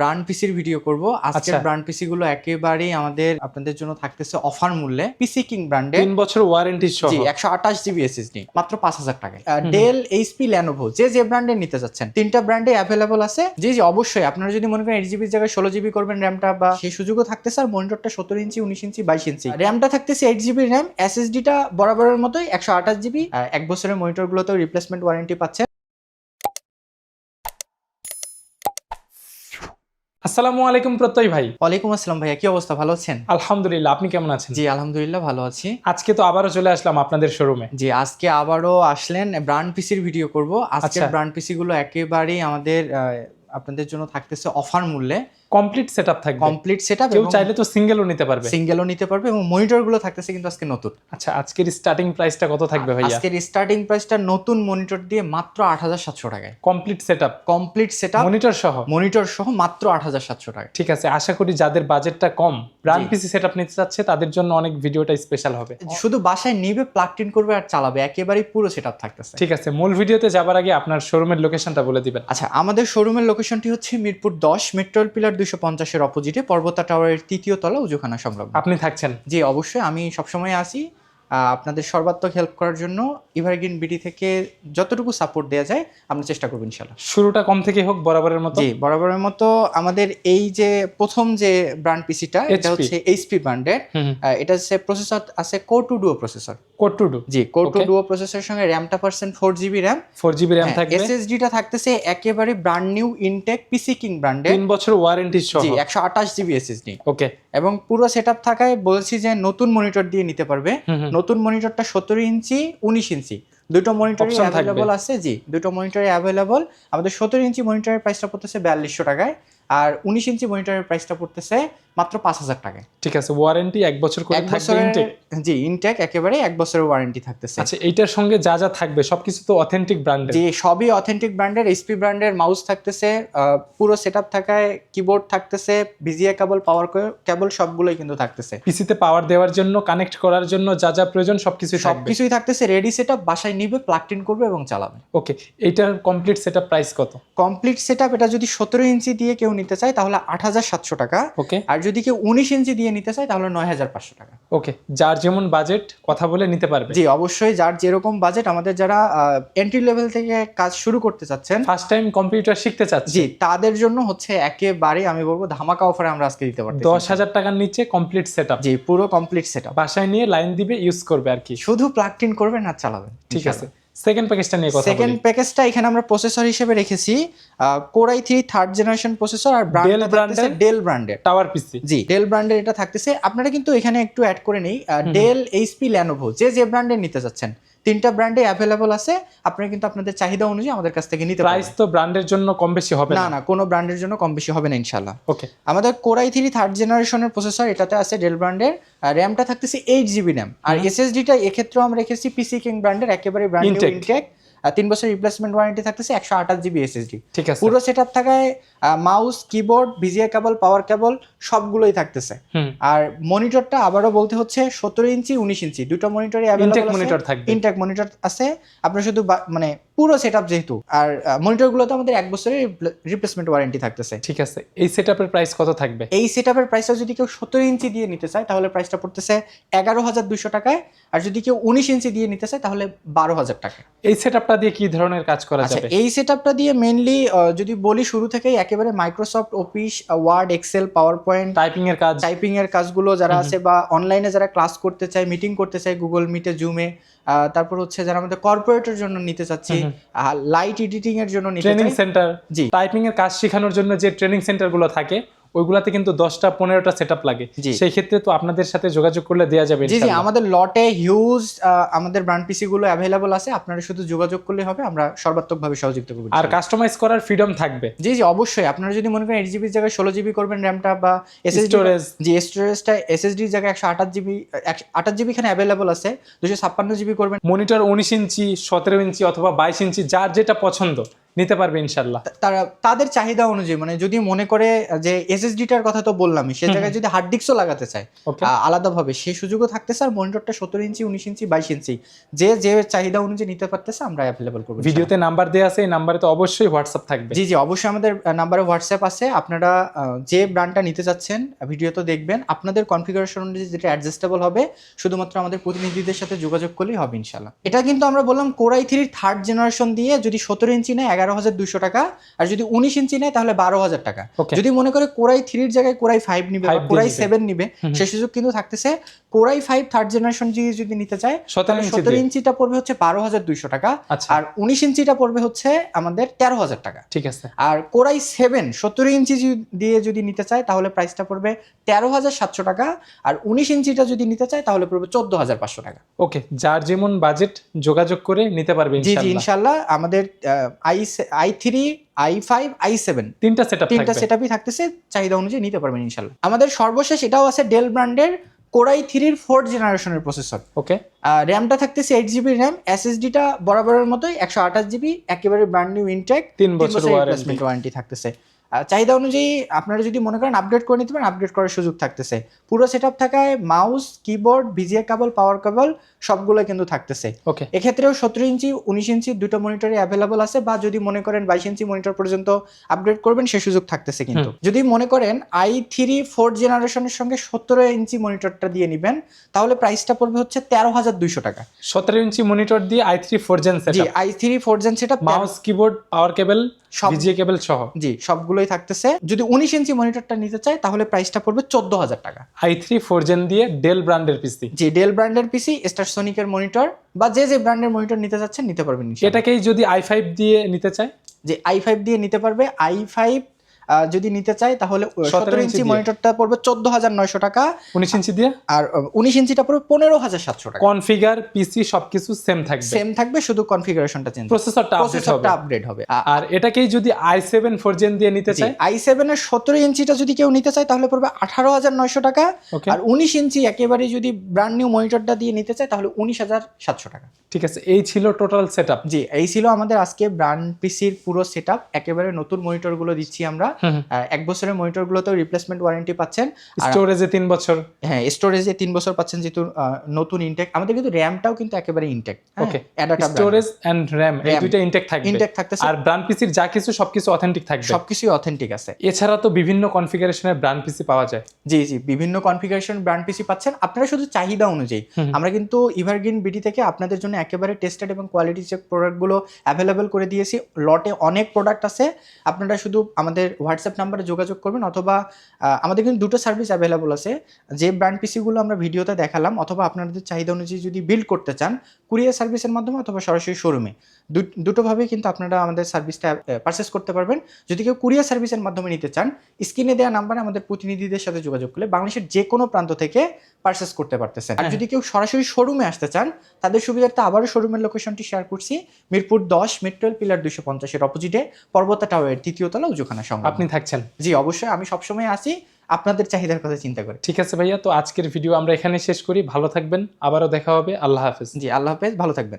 Brand পিসির video করব। আজকের আচ্ছা। ব্র্যান্ড পিসি গুলো একেবারেই আমাদের আপনাদের জন্য থাকতেছে অফার মূল্যে। পিসি কিং ব্র্যান্ডের তিন বছর ওয়ারেন্টি সহ। জি একশো আঠাশ জিবি এসএসডি মাত্র পাঁচ হাজার টাকায়। ডেল এইচপি ল্যানোভো যে যে ব্র্যান্ডের নিতে চাচ্ছেন তিনটা ব্র্যান্ডে অ্যাভেলেবল আছে। জি জি অবশ্যই। আপনারা যদি মনে করেন এইট জিবির জায়গায় ষোলো জিবি করবেন র্যামটা বা সেই সুযোগও থাকতেছে আর মনিটরটা সতেরো ইঞ্চি উনিশ ইঞ্চি বাইশ ইঞ্চি র্যামটা থাকতেছে এইট জিবি র্যাম এসএসডিটা বরাবরের মতোই একশো আঠাশ জিবি এক বছরের মনিটরগুলোতেও রিপ্লেসমেন্ট ওয়ারেন্টি পাচ্ছে আসসালামু আলাইকুম প্রত্যয় ভাই। ওয়ালাইকুম আসসালাম ভাইয়া কি অবস্থা? ভালো আছেন? আলহামদুলিল্লাহ আপনি কেমন আছেন? জি আলহামদুলিল্লাহ ভালো আছি। আজকে তো আবারও চলে আসলাম আপনাদের শোরুমে জি আজকে আবারও আসলেন ব্র্যান্ড পিসির ভিডিও করব। আজকে। ব্র্যান্ড পিসি গুলো একেবারেই আমাদের আপনাদের জন্য থাকতেছে অফার মূল্যে। কমপ্লিট সেটআপ থাকবে। কমপ্লিট সেটআপ কেউ চাইলে তো সিঙ্গেলও নিতে পারবে। সিঙ্গেলও নিতে পারবে এবং মনিটরগুলো থাকতেছে কিন্তু আজকে নতুন। আচ্ছা আজকের স্টার্টিং প্রাইসটা কত থাকবে ভাইয়া? আজকের স্টার্টিং প্রাইসটা নতুন মনিটর দিয়ে মাত্র আট হাজার সাতশো টাকায়। Complete setup complete setup monitor সহ? মনিটর সহ মাত্র আট হাজার সাতশো টাকা ঠিক আছে আশা করি যাদের বাজেটটা কম ব্র্যান্ড। পিসি সেটআপ নিতে চাচ্ছে তাদের জন্য অনেক ভিডিওটা স্পেশাল হবে। শুধু বাসায় নিবে প্লাগ ইন করবে আর চালাবে একেবারেই পুরো সেটআপ থাকতেছে। ঠিক আছে মূল ভিডিওতে যাবার আগে আপনার শোরুমের লোকেশনটা বলে দিবেন। আচ্ছা আমাদের শোরুমের লোকেশনটি হচ্ছে মিরপুর দশ মেট্রোল পিলার দুইশো পঞ্চাশের অপোজিটে পর্বতা টাওয়ারের তৃতীয় তলা উজুখানা সংলগ্ন। আপনি থাকছেন? জি অবশ্যই। আমি সবসময় আসি। আপনাদের সর্বাত্মক হেল্প করার জন্য ইভারগ্রিন বিডি থেকে যতটুকু সাপোর্ট দেওয়া যায় আমরা চেষ্টা করব ইনশাল্লাহ শুরুটা কম থেকে হোক বরাবরের মতো। জি বরাবরের মতো আমাদের এই যে প্রথম যে ব্র্যান্ড পিসিটা এটা হচ্ছে এইচপি ব্র্যান্ডের এটা হচ্ছে প্রসেসর আছে core two duo processor core two duo জি কোর টু. ডুও প্রসেসরের সঙ্গে র্যামটা percent four GB RAM four GB RAM থাকবে। এসএসডিটা থাকতেছে একেবারে brand new Intech PC King ব্র্যান্ডের তিন বছর ওয়ারেন্টি সহ। জি একশো আঠাশ জিবি এসএসডি ওকে এবং পুরো সেট আপ থাকায় বলছি যে নতুন মনিটর দিয়ে নিতে পারবে। নতুন মনিটরটা সতেরো ইঞ্চি উনিশ ইঞ্চি। দুটো মনিটর অ্যাভেলেবল আছে জি। দুটো মনিটরই অ্যাভেলেবল আমাদের সতেরো ইঞ্চি মনিটরের প্রাইসটা পড়তেছে বিয়াল্লিশশো টাকায়। আর উনিশ ইঞ্চি মনিটরের প্রাইসটা পড়তেছে মাত্র পাঁচ হাজার টাকায়। ঠিক আছে ওয়ারেন্টি এক বছর করে থাকবে ইনটেক জি ইনটেক একেবারে এক বছরের ওয়ারেন্টি থাকতেছে। আচ্ছা এইটার সঙ্গে যা যা থাকবে সবকিছু তো অথেন্টিক ব্র্যান্ডের যে সবই অথেন্টিক ব্র্যান্ডের এইচপি ব্র্যান্ডের মাউস থাকতেছে পুরো সেট আপ থাকায় কিবোর্ড থাকতেছে বিজিএ কেবল পাওয়ার কেবল সবগুলোই কিন্তু থাকতেছে। পিসিতে পাওয়ার দেওয়ার জন্য কানেক্ট করার জন্য যা যা প্রয়োজন সবকিছু সবকিছুই থাকতেছে রেডি সেট আপ বাসায় নিবে প্লাগ ইন করবে এবং চালাবে। ওকে এইটার কমপ্লিট সেটআপ প্রাইস কত? কমপ্লিট সেট আপ এটা যদি সতেরো ইঞ্চি দিয়ে কেউ নিতে চায় তাহলে আট হাজার সাতশো টাকা। ওকে। আর যদি কেউ উনিশ ইঞ্চি দিয়ে নিতে চায় তাহলে নয় হাজার পাঁচশো টাকা। ওকে যার যেমন বাজেট কথা বলে নিতে পারবে। জি অবশ্যই যার যেরকম বাজেট আমাদের যারা এন্ট্রি লেভেল থেকে কাজ শুরু করতে চাচ্ছেন। ফার্স্ট টাইম কম্পিউটার শিখতে চাচ্ছি। জি তাদের জন্য হচ্ছে একেবারে আমি বলব ধামাকা অফারে আমরা আজকে দিতে পারছি দশ হাজার টাকার নিচে কমপ্লিট সেটআপ জি পুরো কমপ্লিট সেট আপ বাসায় নিয়ে লাইন দিবে ইউজ করবে আর কি। শুধু প্লাগ ইন করবেন আর চালাবেন ঠিক আছে। সেকেন্ড প্যাকেজটা নিয়ে কথা সেকেন্ড প্যাকেজটা এখানে আমরা প্রসেসর হিসেবে রেখেছি। Core i three third generation processor R Dell brand Dell ব্র্যান্ডের টাওয়ার পিসি জি ডেল ব্র্যান্ডের এটা থাকতেছে। আপনারা কিন্তু এখানে একটু অ্যাড করে নেই। ডেল এইচপি ল্যানোভো যে যে ব্র্যান্ডের নিতে চাচ্ছেন তিনটা ব্র্যান্ডে অ্যাভেলেবল আছে। আপনারা কিন্তু আপনাদের চাহিদা অনুযায়ী আমাদের কাছ থেকে নিতে প্রাইস তো ব্র্যান্ডের জন্য কম বেশি হবে না? না কোনো ব্র্যান্ডের জন্য কম বেশি হবে না ইনশাল্লাহ ওকে আমাদের কোরাই থ্রি থার্ড জেনারেশনের প্রসেসর এটাতে আছে ডেল ব্র্যান্ডের র্যামটা থাকতেছে এইট জিবি র্যাম আর এসএসডিটা এক্ষেত্রেও আমরা রেখেছি পিসি কিং ব্র্যান্ডের একেবারে ব্র্যান্ড। ইনটেক তিন বছর রিপ্লেসমেন্ট ওয়ারেন্টি থাকতেছে একশো আঠাশ জিবি এসএসডি ঠিক আছে। পুরো সেট আপ থাকায় mouse keyboard VGA cable power cable সবগুলোই থাকতেছে। আর মনিটরটা আবারও বলতে হচ্ছে সতেরো ইঞ্চি উনিশ ইঞ্চি দুটো মনিটরই ইনটেক মনিটর থাকবে। ইনটেক মনিটর আছে। আপনার শুধু মানে পুরো সেট আপ যেহেতু আর মনিটরগুলোতে আমাদের এক বছরের রিপ্লেসমেন্ট ওয়ারেন্টি থাকতেছে। ঠিক আছে। এই সেট সেটআপের প্রাইস কত থাকবে? এই সেট আপের প্রাইসটা যদি কেউ সতেরো ইঞ্চি দিয়ে নিতে চায় তাহলে প্রাইসটা পড়তেছে এগারো হাজার দুশো টাকায়। আর যদি কেউ উনিশ ইঞ্চি দিয়ে নিতে চায় তাহলে বারো হাজার টাকা এই সেটআপটা দিয়ে কি ধরনের কাজ করা আচ্ছা যাবে? এই সেট আপটা দিয়ে মেইনলি যদি বলি শুরু থেকেই একেবারে Microsoft Office Word Excel PowerPoint typing এর কাজ। টাইপিং এর কাজগুলো যারা আছে বা অনলাইনে যারা ক্লাস করতে চায় মিটিং করতে চায় গুগল মিটে জুমে তারপর হচ্ছে যারা আমাদের কর্পোরেটের জন্য নিতে চাচ্ছি লাইট এডিটিং এর জন্য নিতে ট্রেনিং সেন্টার জি। টাইপিং এর কাজ শেখানোর জন্য যে ট্রেনিং সেন্টারগুলো থাকে ওইগুলাতে কিন্তু দশটা পনেরোটা সেটআপ লাগে। সেই ক্ষেত্রে তো আপনাদের সাথে যোগাযোগ করলে দেওয়া যাবে জি জি আমাদের লটে হিউজ আমাদের ব্র্যান্ড পিসি গুলো অ্যাভেলেবল আছে। আপনারা শুধু যোগাযোগ করলে হবে আমরা সর্বাত্মকভাবে সহযোগিতা করব আর কাস্টমাইজ করার ফ্রিডম থাকবে। জি জি অবশ্যই। আপনারা যদি মনে করেন এইট জিবির জায়গায় ষোলো জিবি করবেন র্যামটা বা Storage। জি স্টোরেজটা এসএসডির জায়গায় একশো আঠাশ জিবি আঠাশ জিবি এখানে অ্যাভেলেবল আছে। দুশো ছাপ্পান্ন জিবি করবেন। মনিটর উনিশ ইঞ্চি সতেরো ইঞ্চি অথবা বাইশ ইঞ্চি যার যেটা পছন্দ। নিতে পারবে ইনশাল্লাহ। তারা তাদের চাহিদা অনুযায়ী মানে যদি মনে করে যে এসএসডিটার কথা তো বললামই সে জায়গায় যদি হার্ড ডিস্কও লাগাতে চায় আলাদাভাবে সেই সুযোগও থাকতেছে আর মনিটরটা সতেরো ইঞ্চি উনিশ ইঞ্চি বাইশ ইঞ্চি যে যে চাহিদা অনুযায়ী নিতে পারতেছে আমরা অ্যাভেলেবল করব ভিডিওতে নাম্বার দেওয়া আছে এই নাম্বারে তো অবশ্যই হোয়াটসঅ্যাপ থাকবে। জি জি অবশ্যই আমাদের নাম্বারে হোয়াটসঅ্যাপ আছে আপনারা যে ব্র্যান্ডটা নিতে চাচ্ছেন ভিডিও তো দেখবেন আপনাদের কনফিগারেশন অনুযায়ী যেটা অ্যাডজাস্টেবল হবে শুধুমাত্র আমাদের প্রতিনিধিদের সাথে যোগাযোগ করলেই হবে ইনশাল্লাহ। এটা কিন্তু আমরা বললাম কোরাই থ্রির থার্ড জেনারেশন দিয়ে যদি সতেরো ইঞ্চি নেয় এগারো হাজার দুশো টাকা আর যদি উনিশ ইঞ্চি নেয় তাহলে বারো হাজার টাকা। যদি মনে করে কোরাই থ্রির জায়গায় কোরাই ফাইভ নিবে কোরাই সেভেন নিবে সে সুযোগ কিন্তু থাকতেছে। কোরাই ফাইভ থার্ড জেনারেশন যদি নিতে চায় সতেরো সতেরো। ইঞ্চিটা পড়বে হচ্ছে বারো হাজার দুইশো টাকা আচ্ছা। আর উনিশ ইঞ্চিটা পড়বে হচ্ছে আমাদের তেরো হাজার টাকা। ঠিক আছে। আর কোরাই সেভেন সত্তর ইঞ্চি দিয়ে যদি নিতে চায় তাহলে প্রাইসটা পড়বে তেরো হাজার সাতশো টাকা আর উনিশ ইঞ্চিটা যদি নিতে চায় তাহলে পড়বে চোদ্দ হাজার পাঁচশো টাকা। ওকে যার যেমন বাজেট যোগাযোগ করে নিতে পারবে জি জি ইনশাল্লাহ। আমাদের I I three I five I seven তিনটা সেটআপ তিনটা সেট সেটআপই থাকতেছে চাহিদা অনুযায়ী নিতে পারবেন ইনশাল্লাহ। আমাদের সর্বশেষ এটাও আছে ডেল ব্র্যান্ডের কোরাই থ্রির ফোর্থ জেনারেশনের প্রসেসর ওকে র্যামটা থাকতেছে এইট জিবি র্যাম এসএসডিটা বরাবরের মতোই একশো আঠাশ জিবি একেবারে ব্র্যান্ড নিউ ইনটেক তিন বছর ওয়ারেন্টি রিপ্লেসমেন্ট ওয়ারেন্টি থাকতেছে। চাহিদা অনুযায়ী আপনারা যদি মনে করেন আপডেট করে নিতে পারেন আপডেট করার সুযোগ থাকতেছে। পুরো সেট আপ থাকায় mouse keyboard VGA cable power cable সবগুলো কিন্তু থাকতেছে। ওকে এক্ষেত্রেও সতেরো ইঞ্চি উনিশ ইঞ্চি দুটো মনিটরই অ্যাভেলেবল আছে বা যদি মনে করেন বাইশ ইঞ্চি মনিটর পর্যন্ত আপডেট করবেন সে সুযোগ থাকতেছে কিন্তু। যদি মনে করেন আই থ্রি ফোর্থ জেনারেশনের সঙ্গে সতেরো ইঞ্চি মনিটরটা দিয়ে নিবেন তাহলে প্রাইসটা পড়বে হচ্ছে তেরো হাজার দুইশো টাকা। সতেরো ইঞ্চি মনিটর দিয়ে I three four gen I three four gen সেটা মাউস কিবোর্ড পাওয়ার কেবল সব ভিজিএ কেবল সহ? জি সবগুলোই থাকতেছে। যদি উনিশ ইঞ্চি মনিটরটা নিতে চায় তাহলে প্রাইসটা পড়বে চোদ্দ হাজার টাকা। আই থ্রি ফোর জেন দিয়ে ডেল ব্র্যান্ডের পিসি জি ডেল ব্র্যান্ডের পিসি স্টার সোনিকের মনিটর বা যে যে ব্র্যান্ডের মনিটর নিতে চাচ্ছেন নিতে পারবেন। এটাকেই যদি আই ফাইভ দিয়ে নিতে চায়? যে আই ফাইভ দিয়ে নিতে পারবে। আই ফাইভ যদি নিতে চাই তাহলে সতেরো ইঞ্চি মনিটরটা পড়বে চোদ্দ হাজার নয়শো টাকা। উনিশ ইঞ্চি দিয়ে? আর উনিশ ইঞ্চিটা পড়বে পনেরো হাজার সাতশো টাকা। কনফিগার পিসি সবকিছু সেম থাকবে। সেম থাকবে শুধু কনফিগারেশনটা চেঞ্জ প্রসেসরটা আপডেট হবে। প্রসেসরটা আপডেট হবে আর এটাকেই যদি আই সেভেন ফোর জেন দিয়ে নিতে চাই? আই সেভেন এর সতেরো ইঞ্চিটা যদি কেউ নিতে চায় তাহলে পড়বে আঠারো হাজার নয়শো টাকা। আর উনিশ ইঞ্চি একেবারে যদি ব্র্যান্ড নিউ মনিটরটা দিয়ে নিতে চায় তাহলে উনিশ হাজার সাতশো টাকা। ঠিক আছে এই ছিল টোটাল সেটআপ জি এই ছিল আমাদের আজকে ব্র্যান্ড পিসির পুরো সেট একেবারে নতুন মনিটরগুলো দিচ্ছি আমরা। এক বছরের মনিটরগুলোতেও রিপ্লেসমেন্ট ওয়ারেন্টি পাচ্ছেন। স্টোরেজে তিন বছর। হ্যাঁ স্টোরেজে তিন বছর পাচ্ছেন যেহেতু নতুন ইনটেক আমাদের কিন্তু র্যামটাও কিন্তু একেবারে Intech okay storage and RAM এই। দুইটা ইনটেক থাকবে। ইনটেক থাকতেছে। আর ব্র্যান্ড পিসির যা কিছু সবকিছু অথেন্টিক থাকবে। সবকিছুই অথেন্টিক আছে। এছাড়া তো বিভিন্ন কনফিগারেশনের ব্র্যান্ড পিসি পাওয়া যায়। জি জি বিভিন্ন কনফিগারেশন ব্র্যান্ড পিসি পাচ্ছেন। আপনারা শুধু চাহিদা অনুযায়ী। আমরা কিন্তু ইভারগ্রিন বিডি থেকে আপনাদের জন্য একেবারে টেস্টেড এবং কোয়ালিটি চেক প্রোডাক্টগুলো অ্যাভেলেবেল করে দিয়েছি। লটে অনেক প্রোডাক্ট আছে। আপনারা শুধু আমাদের হোয়াটসঅ্যাপ নাম্বারে যোগাযোগ করবেন অথবা আমাদের কিন্তু দুটো সার্ভিস অ্যাভেলেবল আছে। যে ব্র্যান্ড পিসিগুলো আমরা ভিডিওতে দেখালাম অথবা আপনাদের চাহিদা অনুযায়ী যদি বিল্ড করতে চান, কুরিয়ার সার্ভিসের মাধ্যমে অথবা সরাসরি শোরুমে দুটোভাবেই কিন্তু আপনারা আমাদের সার্ভিসটা পারচেস করতে পারবেন। যদি কেউ কুরিয়ার সার্ভিসের মাধ্যমে নিতে চান স্ক্রিনে দেওয়া নাম্বারে আমাদের প্রতিনিধিদের সাথে যোগাযোগ করলে বাংলাদেশের যে কোনো প্রান্ত থেকে পারচেস করতে পারতেছেন। আর হ্যাঁ। যদি কেউ সরাসরি শোরুমে আসতে চান তাদের সুবিধার্থে আবারও শোরুমের লোকেশনটি শেয়ার করছি। মিরপুর দশ মেট্রোল পিলার দুশো পঞ্চাশের অপোজিটে পর্বতা টাওয়ারের তৃতীয় তলা উজুখানা সঙ্গে আপনি থাকছেন। জি অবশ্যই আমি সবসময় আসি আপনাদের চাহিদার কথা চিন্তা করে। ঠিক আছে ভাইয়া তো আজকের ভিডিও আমরা এখানে শেষ করি। ভালো থাকবেন আবারও দেখা হবে। আল্লাহ হাফেজ। জি আল্লাহ হাফেজ। ভালো থাকবেন।